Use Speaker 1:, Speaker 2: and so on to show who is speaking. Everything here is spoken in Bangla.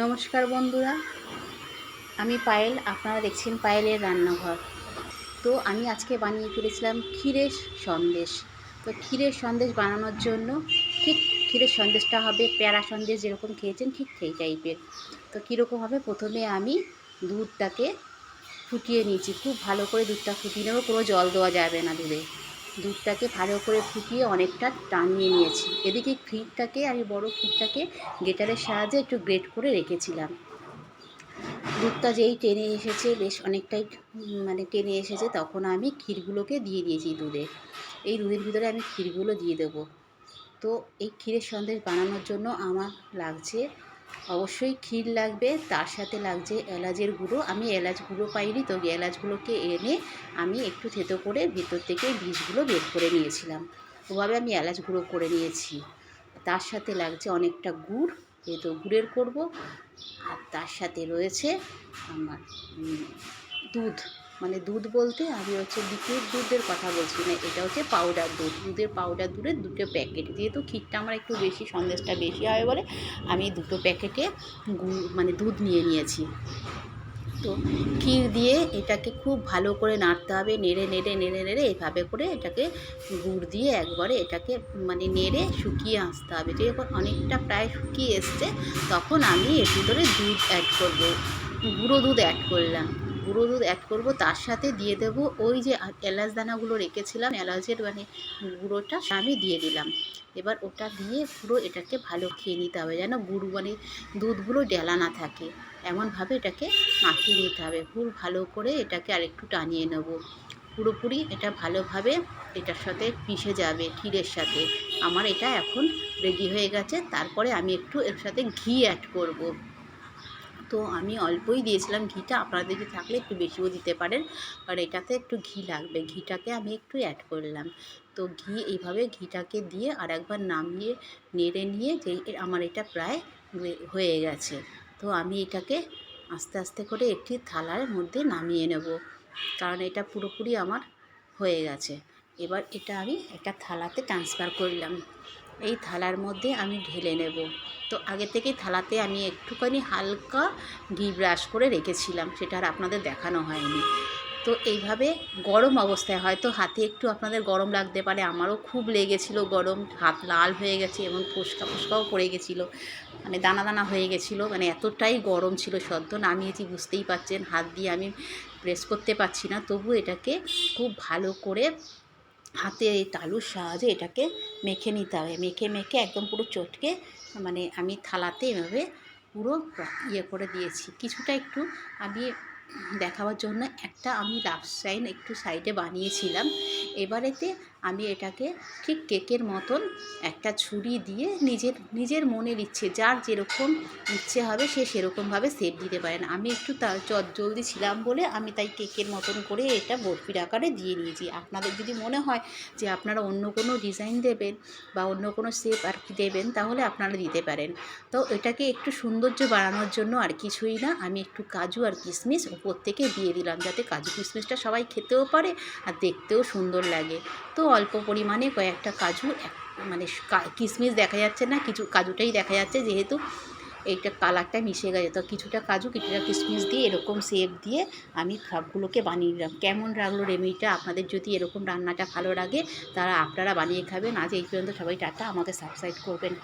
Speaker 1: নমস্কার বন্ধুরা, আমি পায়েল, আপনারা দেখছেন পায়েলের রান্নাঘর। তো আমি আজকে বানিয়ে ফেলেছিলাম ক্ষীরের সন্দেশ। তো ক্ষীরের সন্দেশ বানানোর জন্য ঠিক ক্ষীরের সন্দেশটা হবে, প্যারা সন্দেশ যেরকম খেয়েছেন ঠিক সেই টাইপের তো কীরকম হবে? প্রথমে আমি দুধটাকে ফুটিয়ে নিয়েছি। খুব ভালো করে দুধটা ফুটিয়ে নেব, কোনো জল দেওয়া যাবে না দুধে। দুধটাকে ভালো করে ফুটিয়ে অনেকটা টানিয়ে নিয়েছি। এদিকে ক্ষীরটাকে আমি বড় ক্ষীরটাকে গেটারের সাহায্যে একটু গ্রেট করে রেখেছিলাম। দুধটা যেই টেনে এসেছে, বেশ অনেকটাই মানে টেনে এসেছে, তখন আমি ক্ষীরগুলোকে দিয়ে দিয়েছি দুধে। এই দুধের ভিতরে আমি ক্ষীরগুলো দিয়ে দেবো। তো এই ক্ষীরের সন্দেশ বানানোর জন্য আমার লাগছে অবশ্যই ক্ষীর লাগবে, তার সাথে লাগছে এলাচের গুঁড়ো। আমি এলাচ গুঁড়ো পাইনি, তো এলাচগুলোকে এনে আমি একটু থেতো করে ভেতর থেকে বীজগুলো বের করে নিয়েছিলাম। ওভাবে আমি এলাচ গুঁড়ো করে নিয়েছি। তার সাথে লাগছে অনেকটা গুড় যেহেতু গুড়ের করব। আর তার সাথে রয়েছে আমার দুধ। মানে দুধ বলতে আমি হচ্ছে লিকুইড দুধের কথা বলছি না এটা হচ্ছে পাউডার দুধ। দুধের পাউডার দুধের দুটো প্যাকেট যেহেতু ক্ষীরটা আমার একটু বেশি, সন্দেশটা বেশি হয় বলে আমি দুটো প্যাকেটে মানে দুধ নিয়ে নিয়েছি। তো ক্ষীর দিয়ে এটাকে খুব ভালো করে নাড়তে হবে, নেড়ে নেড়ে নেড়ে নেড়ে এভাবে করে এটাকে গুড় দিয়ে একবারে এটাকে মানে নেড়ে শুকিয়ে আসতে হবে। যখন অনেকটা প্রায় শুকিয়ে এসছে, তখন আমি এর ভিতরে দুধ অ্যাড করব। গুঁড়ো দুধ অ্যাড করলাম। গুঁড়ো দুধ অ্যাড করব, তার সাথে দিয়ে দেব ওই যে এলাচ দানাগুলো রেখেছিলাম, এলাচের মানে গুঁড়োটা আমি দিয়ে দিলাম। এবার ওটা দিয়ে পুরো এটাকে ভালো খেয়ে নিতে হবে যেন গুড় মানে দুধগুলো ডেলা না থাকে। এমনভাবে এটাকে মাখিয়ে নিতে হবে। খুব ভালো করে এটাকে আরেকটু টানিয়ে নেব। পুরোপুরি এটা ভালোভাবে এটার সাথে মিশে যাবে, ক্ষীরের সাথে। আমার এটা এখন রেডি হয়ে গেছে। তারপরে আমি একটু এর সাথে ঘি অ্যাড করব। তো আমি অল্পই দিয়েছিলাম ঘিটা। আপনাদের যদি থাকলে একটু বেশিও দিতে পারেন। আর এটাতে একটু ঘি লাগবে। ঘিটাকে আমি একটু অ্যাড করলাম। তো ঘি এইভাবে ঘিটাকে দিয়ে আর একবার নামিয়ে, নেড়ে নিয়ে যে আমার এটা প্রায় হয়ে- হয়ে গেছে। তো আমি এটাকে আস্তে আস্তে করে একটি থালার মধ্যে নামিয়ে নেব। কারণ এটা পুরোপুরি আমার হয়ে গেছে। এবার এটা আমি একটা থালাতে ট্রান্সফার করলাম। এই থালার মধ্যে আমি ঢেলে নেব। তো আগে থেকেই থালাতে আমি একটুখানি হালকা ঘি ব্রাশ করে রেখেছিলাম, সেটা আর আপনাদের দেখানো হয়নি। তো এইভাবে গরম অবস্থায় হয়তো হাতে একটু আপনাদের গরম লাগতে পারে, আমারও খুব লেগেছিল গরম, হাত লাল হয়ে গেছে এবং ফুসকা ফুসকাও পড়ে গেছিল মানে দানা দানা হয়ে গেছিল মানে এতটাই গরম ছিল সদ্য, নামিয়েছি বুঝতেই পারছেন, হাত দিয়ে আমি প্রেস করতে পারছি না, তবু এটাকে খুব ভালো করে হাতে এই তালুর সাহায্যে এটাকে মেখে নিতে হবে। মেখে মেখে একদম পুরো চটকে মানে আমি থালাতে এভাবে পুরো ইয়ে করে দিয়েছি। কিছুটা একটু আমি দেখাবার জন্য একটা আমি লাফ সাইন একটু সাইডে বানিয়েছিলাম। এবারেতে আমি এটাকে ঠিক কেকের মতন একটা ছুরি দিয়ে নিজের নিজের মনের ইচ্ছে, যার যেরকম ইচ্ছে হবে সে সেরকমভাবে সেপ দিতে পারেন আমি একটু তা চট জলদি ছিলাম বলে আমি তাই কেকের মতন করে এটা বরফির আকারে দিয়ে নিয়েছি। আপনাদের যদি মনে হয় যে আপনারা অন্য কোনো ডিজাইন দেবেন বা অন্য কোনো শেপ আর কি দেবেন, তাহলে আপনারা দিতে পারেন। তো এটাকে একটু সৌন্দর্য বাড়ানোর জন্য আর কিছুই না, আমি একটু কাজু আর কিশমিশ উপর থেকে দিয়ে দিলাম, যাতে কাজু কিশমিশটা সবাই খেতেও পারে আর দেখতেও সুন্দর লাগে। তো অল্প পরিমাণে কয়েকটা কাজু মানে কিশমিশ দেখা যাচ্ছে না, কিছু কাজুটাই দেখা যাচ্ছে যেহেতু এইটা কালারটা মিশে গেছে। তো কিছুটা কাজু, কিছুটা কিশমিশ দিয়ে এরকম শেপ দিয়ে আমি সবগুলোকে বানিয়ে নিলাম। কেমন লাগল রেমিটা আপনাদের যদি এরকম রান্নাটা ভালো লাগে, তারা আপনারা বানিয়ে খাবেন। আজ এই পর্যন্ত সবাই টাটা। আমাকে সাবস্ক্রাইব করবেন।